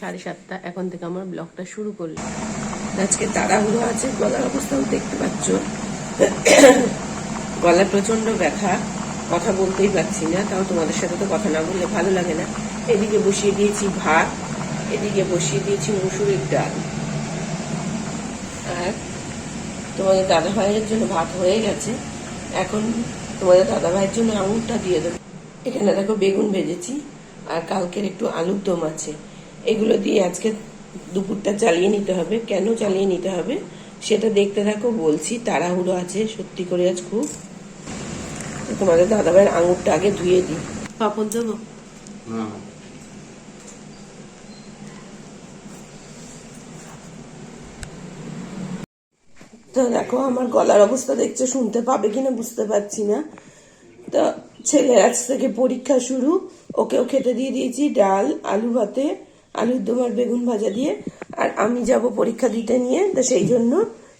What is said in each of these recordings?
সাড়ে সাতটা। এখন থেকে আমার ব্লগটা শুরু করলাম। আজকে তাড়াহুড়ো আছে, গলার অবস্থাও দেখতে পাচ্ছ। গলা প্রচণ্ড ব্যথা, কথা বলতেই পারছি না, তাও তোমাদের সাথে তো কথা না বললে ভালো লাগে না। এদিকে বসিয়ে দিয়েছি ভাত, এদিকে বসিয়ে দিয়েছি মুসুরির ডাল। আর তোমাদের দাদা ভাইয়ের জন্য ভাত হয়ে গেছে। এখন তোমাদের দাদা ভাইয়ের জন্য আঙুরটা দিয়ে দেবো। এখানে দেখো বেগুন ভেজেছি, আর কালকের একটু আলুর দম আছে। এগুলো দিয়ে আজকে দুপুরটা চালিয়ে নিতে হবে। কেন চালিয়ে নিতে হবে? সেটা দেখতে থাকো বলছি। তাড়াহুড়ো আছে সত্যি করে আজ খুব। তোমাদের দাদা ভাইয়ের আঙুরটা আগে ধুয়ে দিই। পাপড় দেবো? না তো দেখো আমার গলার অবস্থা দেখছ শুনতে পাবে কিনা বুঝতে পারছি না। তো ছেলের আজ থেকে পরীক্ষা শুরু। ওকেও খেতে দিয়ে দিয়েছি ডাল আলু ভাতে। আলুর দম আর বেগুন ভাজা দিয়ে, আর আমি যাব পরীক্ষা দিতে নিয়ে, তো সেই জন্য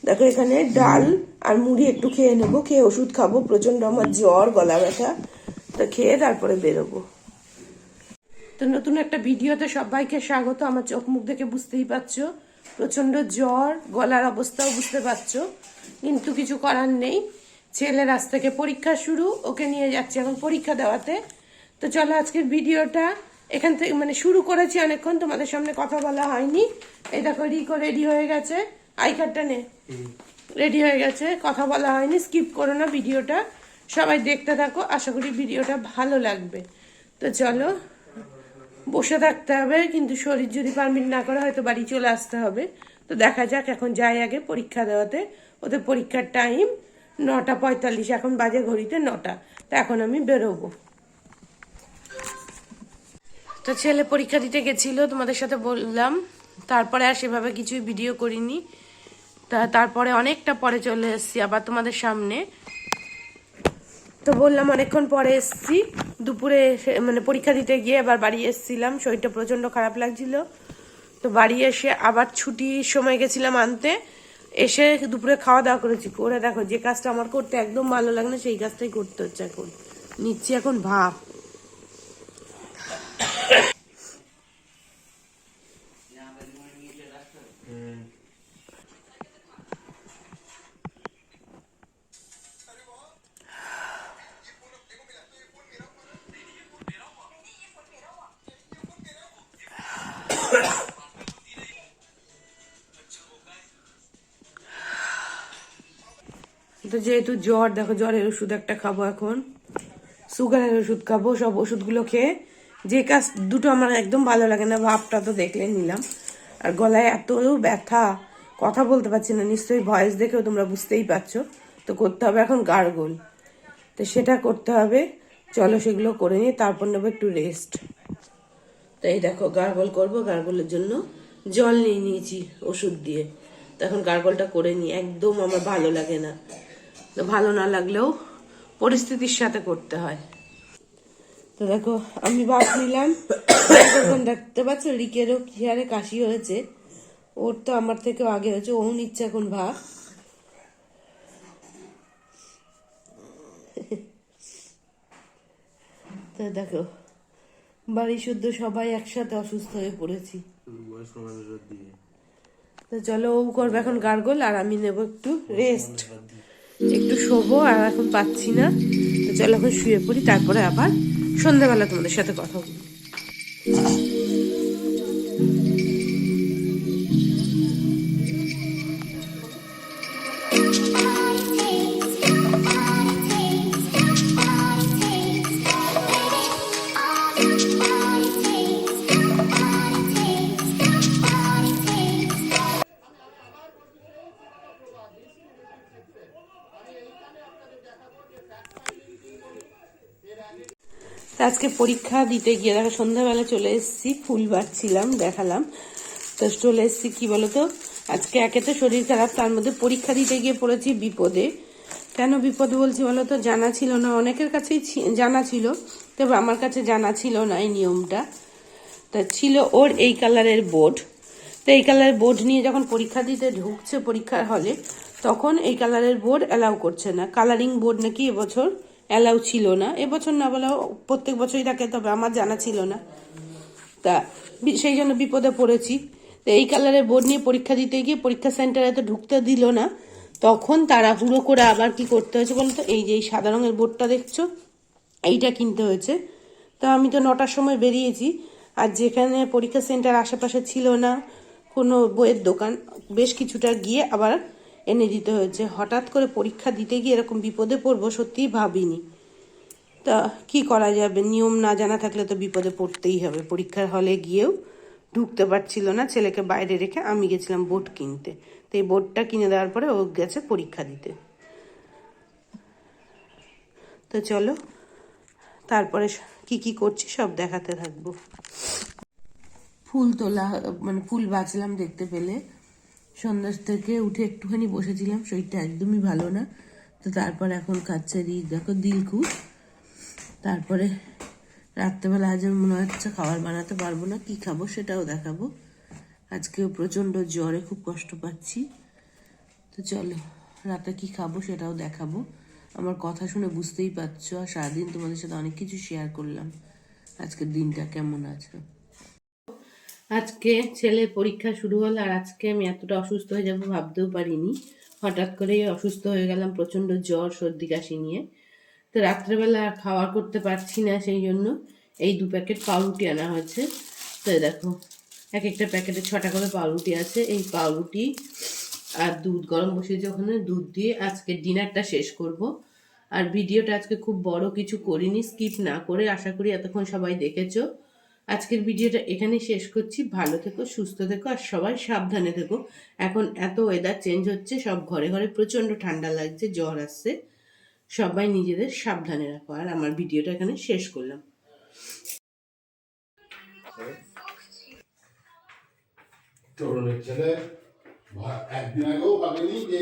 দেখো এখানে ডাল আর মুড়ি একটু খেয়ে নেব, খেয়ে ওষুধ খাব প্রচণ্ড আমার জ্বর, গলা ব্যথা, তো খেয়ে তারপরে বেরোবো। তো নতুন একটা ভিডিওতে সবাইকে স্বাগত, আমার চোখ মুখ দেখে বুঝতেই পারছ প্রচণ্ড জ্বর, গলার অবস্থাও বুঝতে পারছ, কিন্তু কিছু করার নেই। ছেলের আজ থেকে পরীক্ষা শুরু, ওকে নিয়ে যাচ্ছি এখন পরীক্ষা দেওয়াতে। তো চলো আজকের ভিডিওটা এখান থেকে মানে শুরু করেছি অনেকক্ষণ তোমাদের সামনে কথা বলা হয়নি। এই দেখো রিকো রেডি হয়ে গেছে। আই কার্ডটা নে। রেডি হয়ে গেছে কথা বলা হয়নি স্কিপ করো না ভিডিওটা। সবাই দেখতে থাকো আশা করি ভিডিওটা ভালো লাগবে। তো চলো বসে থাকতে হবে কিন্তু শরীর যদি পারমিট না করে হয়তো বাড়ি চলে আসতে হবে। তো দেখা যাক এখন যাই আগে পরীক্ষা দেওয়াতে। ওদের পরীক্ষার টাইম নটা পঁয়তাল্লিশ এখন বাজে ঘড়িতে নটা। তো এখন আমি বেরোবো। তো ছেলে পরীক্ষা দিতে গেছিল, তোমাদের সাথে বললাম। তারপরে আর সেভাবে কিছুই ভিডিও করিনি। তা তারপরে অনেকটা পরে চলে এসেছি, আবার তোমাদের সামনে। তো বললাম অনেকক্ষণ পরে এসছি। দুপুরে মানে পরীক্ষা দিতে গিয়ে আবার বাড়ি এসছিলাম। শরীরটা প্রচণ্ড খারাপ লাগছিল। তো বাড়ি এসে আবার ছুটির সময় গেছিলাম আনতে। এসে দুপুরে খাওয়া দাওয়া করেছি। করে দেখো, যে কাজটা আমার করতে একদম ভালো লাগে না, সেই কাজটাই করতে হচ্ছে এখন। নিচ্ছি এখন ভাব তো যেহেতু জ্বর, দেখো জ্বরের ওষুধ একটা খাব এখন। সুগারের ওষুধ খাব, সব ওষুধগুলো খেয়ে। যে কাজ, দুটো আমার একদম ভালো লাগে না, ভাবটা তো দেখলে নিলাম। আর গলায় এত ব্যথা, কথা বলতে পারছি না, নিশ্চয়ই ভয়েস দেখেও তোমরা বুঝতেই পারছ। তো করতে হবে এখন গার্গোল। তো সেটা করতে হবে। চলো সেগুলো করে নিয়ে তারপর নেব একটু রেস্ট তো এই দেখো, গার্গল করব, গার্গলের জন্য জল নিয়ে নিয়েছি ওষুধ দিয়ে। তো এখন গার্গলটা করে নিই, একদম আমার ভালো লাগে না। ভালো না লাগলেও পরিস্থিতির সাথে করতে হয়। তো দেখো, আমি ভাত নিলাম দেখতে পাচ্ছ, রিকেরও কি হারে কাশি হয়েছে। ওর তো আমার থেকেও আগে হয়েছে, ও নিচ্ছে এখন ভাত। তো দেখো, বাড়ি শুদ্ধ সবাই একসাথে অসুস্থ হয়ে পড়েছি। চলো, ও করবে এখন গার্গল, আর আমি নেব একটু রেস্ট শোবো আর এখন পাচ্ছি না। তো চলো এখন শুয়ে পড়ি, তারপরে আবার সন্ধ্যাবেলা তোমাদের সাথে কথা বলব আজকে পরীক্ষা দিতে গিয়ে দেখো সন্ধ্যাবেলা চলে এসেছি, ফুল বাড়ছিলাম, দেখালাম। তো চলে এসেছি, কি বলতো? আজকে একে তো শরীর খারাপ, তার মধ্যে পরীক্ষা দিতে গিয়ে পড়েছি বিপদে। কেন বিপদ বলছি বলতো? জানা ছিল না, অনেকের কাছেই জানা ছিল, তবে আমার কাছে জানা ছিল না এই নিয়মটা। তা ছিল ওর এই কালারের বোর্ড। তো এই কালারের বোর্ড নিয়ে যখন পরীক্ষা দিতে ঢুকছে পরীক্ষার হলে, তখন এই কালারের বোর্ড অ্যালাউ করছে না। কালারিং বোর্ড নাকি এবছর অ্যালাউ ছিল না। এবছর না বলেও প্রত্যেক বছরই থাকে তবে আমার জানা ছিল না। তা সেই জন্য বিপদে পড়েছি। তো এই কালারের বোর্ড নিয়ে পরীক্ষা দিতে গিয়ে পরীক্ষা সেন্টারে তো ঢুকতে দিল না। তখন তারা হুড়ো করে আবার কি করতে হয়েছে বলতো? এই যে এই সাদা রঙের বোর্ডটা দেখছ? এইটা কিনতে হয়েছে। তো আমি তো নটার সময় বেরিয়েছি। আর যেখানে পরীক্ষা সেন্টার আশেপাশে ছিল না, কোনো বইয়ের দোকান, বেশ কিছুটা গিয়ে আবার এনে দিতে হয়েছে। হঠাৎ করে পরীক্ষা দিতে গিয়ে এরকম বিপদে পড়ব, সত্যিই ভাবিনি। তা কি করা যাবে? নিয়ম না জানা থাকলে তো বিপদে পড়তেই হবে। পরীক্ষার হলে গিয়েও ঢুকতে পারছিল না ছেলেকে বাইরে রেখে। আমি গেছিলাম বোর্ড কিনতে। তো এই বোর্ডটা কিনে দেওয়ার পরে ও গেছে পরীক্ষা দিতে। তো চলো, তারপরে কি কি করছি সব দেখাতে থাকব। ফুল তোলা মানে ফুল বাঁচলাম দেখতে পেলে। সন্ধ্যা থেকে উঠে একটুখানি বসেছিলাম, শরীরটা একদমই ভালো না। তো তারপর এখন খাচ্ছে রি দেখো দিলকুশ তারপরে রাত্রেবেলা আজ আমার মনে হচ্ছে খাবার বানাতে পারব না, কি খাব সেটাও দেখাবো। আজকেও প্রচণ্ড জ্বরে খুব কষ্ট পাচ্ছি। তো চলো, রাতে কি খাব সেটাও দেখাবো। আমার কথা শুনে বুঝতেই পারছ, আর সারাদিন তোমাদের সাথে অনেক কিছু শেয়ার করলাম। আজকের দিনটা কেমন আছে? আজকে ছেলের পরীক্ষা শুরু হলো আর আজকে আমি এতটা অসুস্থ হয়ে যাব ভাবতেও পারিনি। হঠাৎ করেই অসুস্থ হয়ে গেলাম, প্রচণ্ড জ্বর, সর্দি কাশি নিয়ে। তো রাত্রেবেলা আর খাওয়ার করতে পারছি না সেই জন্য। এই দু প্যাকেট পাউরুটি আনা হয়েছে। তো দেখো, এক একটা প্যাকেটে ছটা করে পাউরুটি আছে। এই পাউরুটি আর দুধ, গরম বসিয়েছি ওখানে দুধ দিয়ে আজকে ডিনারটা শেষ করব। আর ভিডিওটা আজকে খুব বড় কিছু করিনি, স্কিপ না করে। আশা করি এতক্ষণ সবাই দেখেছ। আজকের ভিডিওটা এখানেই শেষ করছি। ভালো থেকো, সুস্থ থেকো আর সবাই সাবধানে থেকো। এখন এত ওয়েদার চেঞ্জ হচ্ছে, সব ঘরে ঘরে প্রচণ্ড ঠান্ডা লাগছে, জ্বর আসছে। সবাই নিজেদের সাবধানে রাখো। আর আমার ভিডিওটা এখানে শেষ করলাম। তরুণের ছেলে একদিন আগেও যে